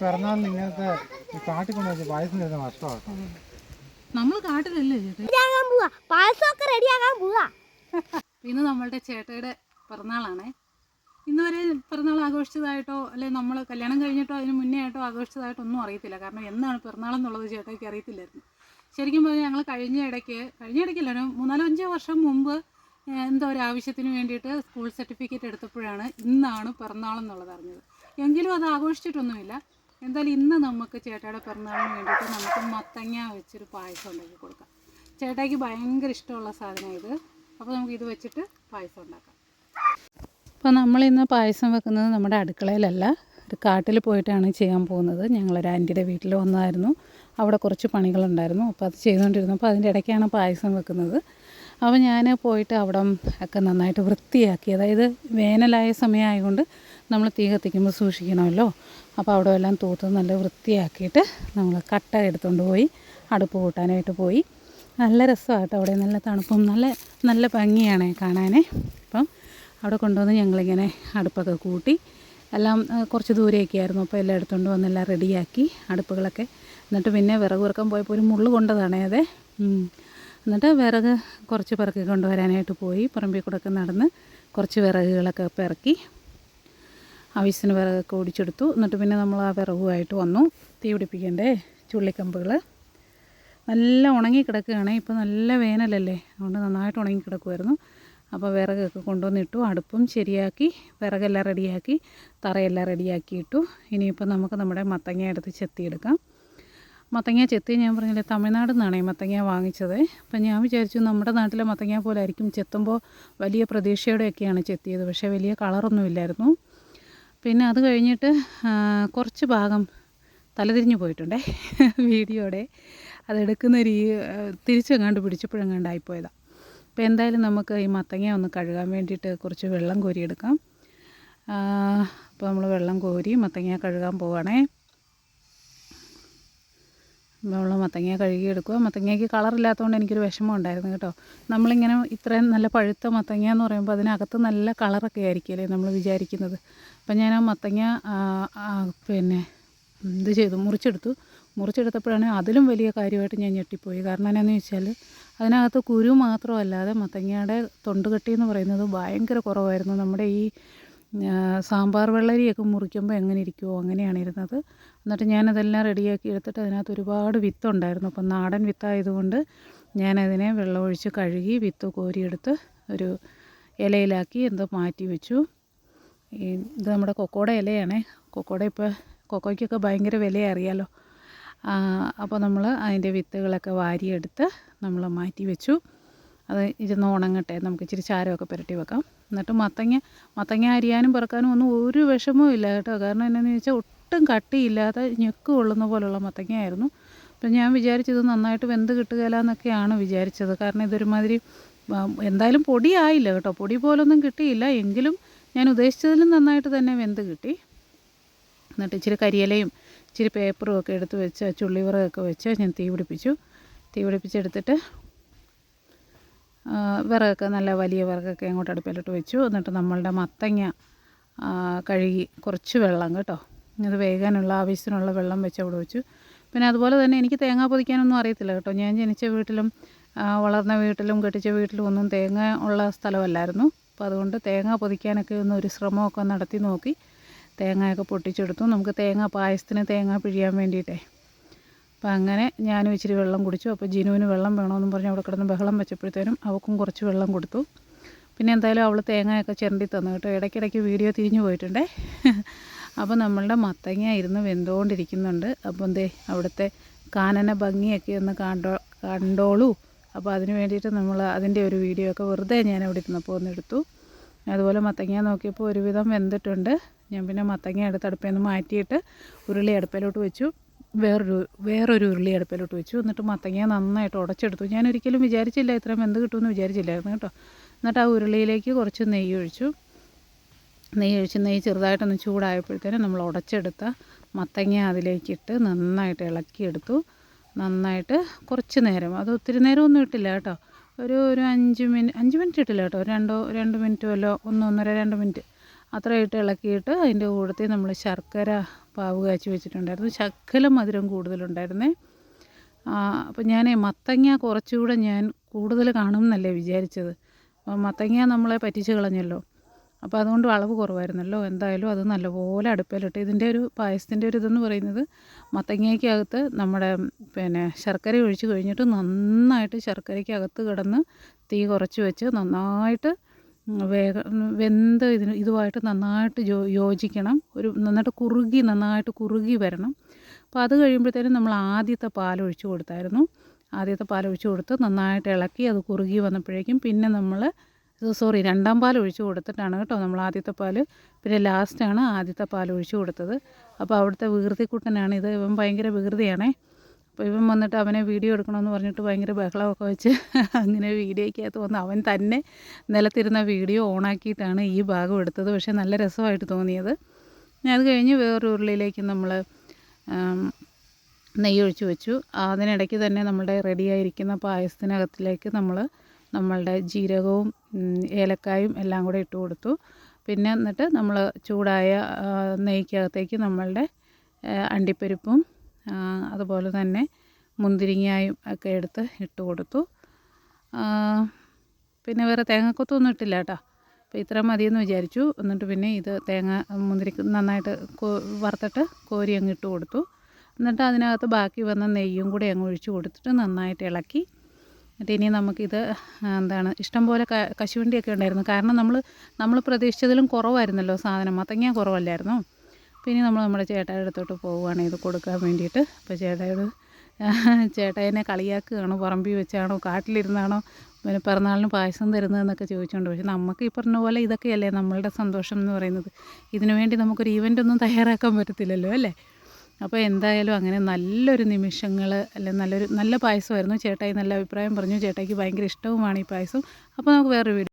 പിറന്നാളിന് ഇങ്ങനത്തെ കാട്ടിൽ കൊണ്ടുവച്ച് പായസം തരുന്ന നഷ്ടമാണ് നമ്മൾ കാട്ടിലല്ലേ ചേട്ടാ റെഡിയാകാൻ പോവാ. പായസമൊക്കെ റെഡിയാകാൻ പോവാ. ഇന്ന് നമ്മളുടെ ചേട്ടയുടെ പിറന്നാളാണേ. ഇന്ന് വരെ പിറന്നാൾ ആഘോഷിച്ചതായിട്ടോ അല്ലെങ്കിൽ നമ്മൾ കല്യാണം കഴിഞ്ഞിട്ടോ അതിന് മുന്നേ ആയിട്ടോ ആഘോഷിച്ചതായിട്ടോ ഒന്നും അറിയത്തില്ല. കാരണം എന്നാണ് പിറന്നാളെന്നുള്ളത് ചേട്ടയ്ക്ക് അറിയത്തില്ലായിരുന്നു. ശരിക്കും പറഞ്ഞാൽ ഞങ്ങൾ കഴിഞ്ഞ ഇടയ്ക്ക് കഴിഞ്ഞ ഇടയ്ക്കല്ല ഒരു മൂന്നാലോ അഞ്ചോ വർഷം മുമ്പ് എന്താ എന്തോ ഒരു ആവശ്യത്തിന് വേണ്ടിയിട്ട് സ്കൂൾ സർട്ടിഫിക്കറ്റ് എടുത്തപ്പോഴാണ് ഇന്നാണ് പിറന്നാളെന്നുള്ളത് അറിഞ്ഞത്. എങ്കിലും അത് ആഘോഷിച്ചിട്ടൊന്നുമില്ല. എന്തായാലും ഇന്ന് നമുക്ക് ചേട്ടയുടെ പിറന്നാളിന് വേണ്ടിയിട്ട് നമുക്ക് മത്തങ്ങ വെച്ചൊരു പായസം ഉണ്ടാക്കി കൊടുക്കാം. ചേട്ടായിക്ക് ഭയങ്കര ഇഷ്ടമുള്ള സാധനമാണ് ഇത്. അപ്പോൾ നമുക്ക് ഇത് വെച്ചിട്ട് പായസം ഉണ്ടാക്കാം. അപ്പോൾ നമ്മളിന്ന് പായസം വെക്കുന്നത് നമ്മുടെ അടുക്കളയിലല്ല. ഒരു കാട്ടിൽ പോയിട്ടാണ് ചെയ്യാൻ പോകുന്നത്. ഞങ്ങളൊരു ആന്റിയുടെ വീട്ടിൽ വന്നതായിരുന്നു. അവിടെ കുറച്ച് പണികളുണ്ടായിരുന്നു. അപ്പോൾ അത് ചെയ്തുകൊണ്ടിരുന്നു അപ്പോൾ അതിന്റെ ഇടയ്ക്കാണ് പായസം വെക്കുന്നത്. അപ്പോൾ ഞാൻ പോയിട്ട് അവിടെ ഒക്കെ നന്നായിട്ട് വൃത്തിയാക്കി അതായത് വേനലായ സമയമായതുകൊണ്ട് നമ്മൾ തീ കത്തിക്കുമ്പോൾ സൂക്ഷിക്കണമല്ലോ. അപ്പോൾ അവിടെ എല്ലാം തൂത്ത് നല്ല വൃത്തിയാക്കിയിട്ട് നമ്മൾ കട്ട എടുത്തുകൊണ്ട് പോയി അടുപ്പ് കൂട്ടാനായിട്ട് പോയി. നല്ല രസമായിട്ട് അവിടെ നല്ല തണുപ്പും നല്ല നല്ല ഭംഗിയാണ് കാണാനേ അപ്പം അവിടെ കൊണ്ടുവന്ന് ഞങ്ങളിങ്ങനെ അടുപ്പൊക്കെ കൂട്ടി എല്ലാം കുറച്ച് ദൂരെയൊക്കെ ആയിരുന്നു. അപ്പോൾ എല്ലാം എടുത്തുകൊണ്ട് വന്ന് എല്ലാം റെഡിയാക്കി അടുപ്പുകളൊക്കെ. എന്നിട്ട് പിന്നെ വിറക് ഇറക്കാൻ പോയപ്പോൾ ഒരു മുള്ളു കൊണ്ടതാണേ അതെ. എന്നിട്ട് വിറക് കുറച്ച് പിറക്കി കൊണ്ടുവരാനായിട്ട് പോയി. പറമ്പിൽ കൂടെ നടന്ന് കുറച്ച് വിറകുകളൊക്കെ പിറക്കി ആവശ്യത്തിന് വിറകൊക്കെ ഓടിച്ചെടുത്തു എന്നിട്ട് പിന്നെ നമ്മൾ ആ വിറകുമായിട്ട് വന്നു. തീ പിടിപ്പിക്കണ്ടേ? ചുള്ളിക്കമ്പുകൾ. നല്ല ഉണങ്ങി കിടക്കുകയാണ്. ഇപ്പോൾ നല്ല വേനലല്ലേ. അതുകൊണ്ട് നന്നായിട്ട് ഉണങ്ങി കിടക്കുമായിരുന്നു. അപ്പോൾ വിറകൊക്കെ കൊണ്ടുവന്നിട്ടു അടുപ്പും ശരിയാക്കി. വിറകെല്ലാം റെഡിയാക്കി തറയെല്ലാം റെഡിയാക്കിയിട്ടു ഇനിയിപ്പോൾ നമുക്ക് നമ്മുടെ മത്തങ്ങ എടുത്ത് ചെത്തിയെടുക്കാം. മത്തങ്ങ ചെത്തി ഞാൻ പറഞ്ഞില്ലേ തമിഴ്നാട് നിന്നാണ് ഈ മത്തങ്ങ വാങ്ങിച്ചത്. അപ്പം ഞാൻ വിചാരിച്ചു നമ്മുടെ നാട്ടിലെ മത്തങ്ങ പോലെ ആയിരിക്കും ചെത്തുമ്പോൾ വലിയ പ്രതീക്ഷയോടെയൊക്കെയാണ് ചെത്തിയത്. പക്ഷേ വലിയ കളറൊന്നുമില്ലായിരുന്നു പിന്നെ അത് കഴിഞ്ഞിട്ട് കുറച്ച് ഭാഗം തലതിരിഞ്ഞു പോയിട്ടുണ്ടേ വീഡിയോടെ. അതെടുക്കുന്ന രീ തിരിച്ചെങ്ങാണ്ട് പിടിച്ചപ്പോഴെങ്ങാണ്ടായിപ്പോയതാണ് അപ്പോൾ എന്തായാലും നമുക്ക് ഈ മത്തങ്ങ ഒന്ന് കഴുകാൻ വേണ്ടിയിട്ട് കുറച്ച് വെള്ളം കോരിയെടുക്കാം. അപ്പോൾ നമ്മൾ വെള്ളം കോരി മത്തങ്ങ കഴുകാൻ പോവുകയാണേ നമ്മൾ മത്തങ്ങ കഴുകിയെടുക്കുക മത്തങ്ങയ്ക്ക് കളറില്ലാത്തതുകൊണ്ട് എനിക്കൊരു വിഷമം ഉണ്ടായിരുന്നു കേട്ടോ. നമ്മളിങ്ങനെ ഇത്രയും നല്ല പഴുത്ത മത്തങ്ങ എന്ന് പറയുമ്പോൾ അതിനകത്ത് നല്ല കളറൊക്കെ ആയിരിക്കുമല്ലേ നമ്മൾ വിചാരിക്കുന്നത്. അപ്പം ഞാൻ ആ മത്തങ്ങ പിന്നെ ഇത് ചെയ്തു? മുറിച്ചെടുത്തു. മുറിച്ചെടുത്തപ്പോഴാണ് അതിലും വലിയ കാര്യമായിട്ട് ഞാൻ ഞെട്ടിപ്പോയി. കാരണം എന്നാന്ന് വെച്ചാൽ അതിനകത്ത് കുരു മാത്രമല്ലാതെ മത്തങ്ങയുടെ തൊണ്ടുകെട്ടി എന്ന് പറയുന്നത് ഭയങ്കര കുറവായിരുന്നു. നമ്മുടെ ഈ സാമ്പാർ വെള്ളരിയൊക്കെ മുറിക്കുമ്പോൾ എങ്ങനെ ഇരിക്കുമോ അങ്ങനെയാണ് ഇരുന്നത്. എന്നിട്ട് ഞാനതെല്ലാം റെഡിയാക്കി എടുത്തിട്ട് അതിനകത്ത് ഒരുപാട് വിത്തുണ്ടായിരുന്നു. അപ്പം നാടൻ വിത്തായതുകൊണ്ട് ഞാനതിനെ വെള്ളമൊഴിച്ച് കഴുകി വിത്ത് കോരിയെടുത്ത് ഒരു ഇലയിലാക്കി എന്തോ മാറ്റി വെച്ചു. ഇത് നമ്മുടെ കൊക്കോട ഇലയാണേ. കൊക്കോട ഇപ്പോൾ കൊക്കോയ്ക്കൊക്കെ ഭയങ്കര വില അറിയാലോ. അപ്പോൾ നമ്മൾ അതിന്റെ വിത്തുകളൊക്കെ വാരിയെടുത്ത് നമ്മൾ മാറ്റി വെച്ചു. അത് ഇരുന്ന് ഉണങ്ങട്ടെ. നമുക്ക് ഇച്ചിരി ചാരമൊക്കെ പുരട്ടി വെക്കാം. എന്നിട്ട് മത്തങ്ങ മത്തങ്ങ അരിയാനും പറക്കാനും ഒന്നും ഒരു വിഷമവും ഇല്ല കേട്ടോ. കാരണം എന്നാന്ന് ചോദിച്ചാൽ ഒട്ടും കട്ടിയില്ലാത്ത ഞെക്ക് കൊള്ളുന്ന പോലുള്ള മത്തങ്ങയായിരുന്നു. അപ്പം ഞാൻ വിചാരിച്ചത് നന്നായിട്ട് വെന്ത് കിട്ടുകയില്ല എന്നൊക്കെയാണ് വിചാരിച്ചത്. കാരണം ഇതൊരുമാതിരി എന്തായാലും പൊടിയായില്ല കേട്ടോ. പൊടി പോലൊന്നും കിട്ടിയില്ല. എങ്കിലും ഞാൻ ഉദ്ദേശിച്ചതിലും നന്നായിട്ട് തന്നെ വെന്ത് കിട്ടി. എന്നിട്ട് ഇച്ചിരി കരിയിലയും ഇച്ചിരി പേപ്പറും ഒക്കെ എടുത്ത് വെച്ച് ചുള്ളിവിറകൊക്കെ വെച്ച് ഞാൻ തീ പിടിപ്പിച്ചു. തീ പിടിപ്പിച്ചെടുത്തിട്ട് വിറകൊക്കെ നല്ല വലിയ വിറകൊക്കെ അങ്ങോട്ട് അടുപ്പിലോട്ട് വെച്ചു. എന്നിട്ട് നമ്മളുടെ മത്തങ്ങ കഴുകി കുറച്ച് വെള്ളം കേട്ടോ. അത് വേകാനുള്ള ആവശ്യത്തിനുള്ള വെള്ളം വെച്ച് അവിടെ വെച്ചു. പിന്നെ അതുപോലെ തന്നെ എനിക്ക് തേങ്ങ പൊതിക്കാനൊന്നും അറിയത്തില്ല കേട്ടോ. ഞാൻ ജനിച്ച വീട്ടിലും വളർന്ന വീട്ടിലും കെട്ടിച്ച വീട്ടിലും ഒന്നും തേങ്ങ ഉള്ള സ്ഥലമല്ലായിരുന്നു. അപ്പോൾ അതുകൊണ്ട് തേങ്ങ പൊതിക്കാനൊക്കെ ഒന്ന് ഒരു ശ്രമമൊക്കെ നടത്തി നോക്കി തേങ്ങയൊക്കെ പൊട്ടിച്ചെടുത്തു. നമുക്ക് തേങ്ങ പായസത്തിന് തേങ്ങ പിഴിയാൻ വേണ്ടിയിട്ടേ. അപ്പം അങ്ങനെ ഞാനും ഇച്ചിരി വെള്ളം കുടിച്ചു. അപ്പോൾ ജിനുവിന് വെള്ളം വേണമെന്നും പറഞ്ഞ് അവിടെ കിടന്ന് ബഹളം വെച്ചപ്പോഴത്തേനും അവൾക്കും കുറച്ച് വെള്ളം കൊടുത്തു. പിന്നെ എന്തായാലും അവൾ തേങ്ങയൊക്കെ ചിരണ്ടി തന്നു കേട്ടോ. ഇടയ്ക്കിടയ്ക്ക് വീഡിയോ തിരിഞ്ഞു പോയിട്ടുണ്ടേ. അപ്പോൾ നമ്മളുടെ മത്തങ്ങ ഇരുന്ന് വെന്തുകൊണ്ടിരിക്കുന്നുണ്ട് അപ്പോൾ എന്തേ അവിടുത്തെ കാനന ഭംഗിയൊക്കെ ഒന്ന് കണ്ടോ കണ്ടോളൂ. അപ്പോൾ അതിന് വേണ്ടിയിട്ട് നമ്മൾ അതിന്റെ ഒരു വീഡിയോ ഒക്കെ വെറുതെ ഞാൻ അവിടെ ഇരുന്നപ്പോൾ ഒന്ന് എടുത്തു. അതുപോലെ മത്തങ്ങ നോക്കിയപ്പോൾ ഒരുവിധം വെന്തിട്ടുണ്ട്. ഞാൻ പിന്നെ മത്തങ്ങ എടുത്ത് അടുപ്പിൽ നിന്ന് മാറ്റിയിട്ട് ഉരുളി അടുപ്പിലോട്ട് വെച്ചു. വേറൊരു വേറൊരു ഉരുളി അടുപ്പിലോട്ട് വെച്ചു. എന്നിട്ട് മത്തങ്ങ നന്നായിട്ട് ഉടച്ചെടുത്തു. ഞാൻ ഒരിക്കലും വിചാരിച്ചില്ല ഇത്രയും വെന്ത് കിട്ടുമെന്ന് വിചാരിച്ചില്ലായിരുന്നു കേട്ടോ. എന്നിട്ട് ആ ഉരുളിയിലേക്ക് കുറച്ച് നെയ്യ് ഒഴിച്ചു. നെയ്യ് ഒഴിച്ച് നെയ്യ് ചെറുതായിട്ടൊന്ന് ചൂടായപ്പോഴത്തേനും നമ്മൾ ഉടച്ചെടുത്ത മത്തങ്ങ അതിലേക്കിട്ട് നന്നായിട്ട് ഇളക്കിയെടുത്തു. നന്നായിട്ട് കുറച്ച് നേരം. അത് ഒത്തിരി നേരമൊന്നും ഇട്ടില്ല കേട്ടോ. ഒരു ഒരു അഞ്ച് മിനിറ്റ് അഞ്ച് മിനിറ്റ് ഇട്ടില്ല കേട്ടോ. രണ്ടോ രണ്ട് മിനിറ്റ് വല്ലോ ഒന്ന് ഒന്നര രണ്ട് മിനിറ്റ് അത്ര ഇട്ട് ഇളക്കിയിട്ട് അതിന്റെ കൂട്ടത്തിൽ നമ്മൾ ശർക്കര പാവ് കാച്ചി വെച്ചിട്ടുണ്ടായിരുന്നു. ശക്കലം മധുരം കൂടുതലുണ്ടായിരുന്നേ. അപ്പം ഞാൻ മത്തങ്ങ കുറച്ചുകൂടെ ഞാൻ കൂടുതൽ കാണും എന്നല്ലേ വിചാരിച്ചത്. അപ്പം മത്തങ്ങ നമ്മളെ പറ്റിച്ച് കളഞ്ഞല്ലോ. അപ്പോൾ അതുകൊണ്ട് അളവ് കുറവായിരുന്നല്ലോ. എന്തായാലും അത് നല്ലപോലെ അടുപ്പിലിട്ട് ഇതിന്റെ ഒരു പായസത്തിന്റെ ഒരു ഇതെന്ന് പറയുന്നത് മത്തങ്ങയ്ക്കകത്ത് നമ്മുടെ പിന്നെ ശർക്കര ഒഴിച്ച് കഴിഞ്ഞിട്ട് നന്നായിട്ട് ശർക്കരയ്ക്കകത്ത് കിടന്ന് തീ കുറച്ച് വെച്ച് നന്നായിട്ട് വേഗ വെന്ത് ഇതിന് ഇതുമായിട്ട് നന്നായിട്ട് യോ യോജിക്കണം. ഒരു നന്നായിട്ട് കുറുകി നന്നായിട്ട് കുറുകി വരണം. അപ്പോൾ അത് കഴിയുമ്പോഴത്തേനും നമ്മൾ ആദ്യത്തെ പാൽ ഒഴിച്ച് കൊടുത്തായിരുന്നു. ആദ്യത്തെ പാൽ ഒഴിച്ച് കൊടുത്ത് നന്നായിട്ട് ഇളക്കി അത് കുറുകി വന്നപ്പോഴേക്കും പിന്നെ നമ്മൾ സോറി രണ്ടാം പാൽ ഒഴിച്ച് കൊടുത്തിട്ടാണ് കേട്ടോ നമ്മൾ ആദ്യത്തെ പാൽ പിന്നെ ലാസ്റ്റാണ് ആദ്യത്തെ പാൽ ഒഴിച്ച് കൊടുത്തത്. അപ്പോൾ അവിടുത്തെ വികൃതിക്കുട്ടനാണ് ഇത്. ഇവൻ ഭയങ്കര വികൃതിയാണേ. അപ്പോൾ ഇവൻ വന്നിട്ട് അവനെ വീഡിയോ എടുക്കണമെന്ന് പറഞ്ഞിട്ട് ഭയങ്കര ബഹളമൊക്കെ വെച്ച് അങ്ങനെ വീഡിയോയ്ക്കകത്ത് വന്ന് അവൻ തന്നെ നിലത്തിരുന്ന വീഡിയോ ഓണാക്കിയിട്ടാണ് ഈ ഭാഗം എടുത്തത്. പക്ഷേ നല്ല രസമായിട്ട് തോന്നിയത്. അത് കഴിഞ്ഞ് വേറൊരു ഉരുളിയിലേക്ക് നമ്മൾ നെയ്യ് ഒഴിച്ച് വെച്ചു. അതിനിടയ്ക്ക് തന്നെ നമ്മുടെ റെഡിയായിരിക്കുന്ന പായസത്തിനകത്തിലേക്ക് നമ്മൾ നമ്മളുടെ ജീരകവും ഏലക്കായും എല്ലാം കൂടെ ഇട്ട് കൊടുത്തു. പിന്നെ എന്നിട്ട് നമ്മൾ ചൂടായ നെയ്ക്കകത്തേക്ക് നമ്മളുടെ അണ്ടിപ്പരിപ്പും അതുപോലെ തന്നെ മുന്തിരിങ്ങായും ഒക്കെ എടുത്ത് ഇട്ട് കൊടുത്തു. പിന്നെ വേറെ തേങ്ങക്കൊത്തൊന്നും ഇട്ടില്ല കേട്ടോ. അപ്പോൾ ഇത്ര മതിയെന്ന് വിചാരിച്ചു. എന്നിട്ട് പിന്നെ ഇത് തേങ്ങ മുന്തിരി നന്നായിട്ട് വറുത്തിട്ട് കോരി അങ്ങ് ഇട്ട് കൊടുത്തു. എന്നിട്ട് അതിനകത്ത് ബാക്കി വന്ന നെയ്യും കൂടി അങ്ങ് ഒഴിച്ച് കൊടുത്തിട്ട് നന്നായിട്ട് ഇളക്കി. എന്നിട്ട് ഇനി നമുക്കിത് എന്താണ് ഇഷ്ടം പോലെ കശുവണ്ടിയൊക്കെ ഉണ്ടായിരുന്നു. കാരണം നമ്മൾ നമ്മൾ പ്രതീക്ഷിച്ചതിലും കുറവായിരുന്നല്ലോ സാധനം. മത്തങ്ങ കുറവല്ലായിരുന്നോ? പിന്നെ നമ്മൾ നമ്മുടെ ചേട്ടായുടെ അടുത്തോട്ട് പോവുകയാണ്. ഇത് കൊടുക്കാൻ വേണ്ടിയിട്ട്. അപ്പോൾ ചേട്ടായോട് ചേട്ടായിനെ കളിയാക്കുകയാണോ? പറമ്പി വെച്ചാണോ? കാട്ടിലിരുന്നാണോ? പിന്നെ പിറന്നാളിന് പായസം തരുന്നതെന്നൊക്കെ ചോദിച്ചുകൊണ്ട്. പക്ഷേ നമുക്ക് ഈ പറഞ്ഞ പോലെ ഇതൊക്കെയല്ലേ നമ്മളുടെ സന്തോഷം എന്ന് പറയുന്നത്. ഇതിനു വേണ്ടി നമുക്കൊരു ഈവന്റ് ഒന്നും തയ്യാറാക്കാൻ പറ്റത്തില്ലല്ലോ അല്ലേ? അപ്പോൾ എന്തായാലും അങ്ങനെ നല്ലൊരു നിമിഷങ്ങൾ അല്ലെ നല്ലൊരു നല്ല പായസമായിരുന്നു. ചേട്ടായി നല്ല അഭിപ്രായം പറഞ്ഞു. ചേട്ടായിക്ക് ഭയങ്കര ഇഷ്ടവുമാണ് ഈ പായസം. അപ്പോൾ നമുക്ക് വേറൊരു വീഡിയോ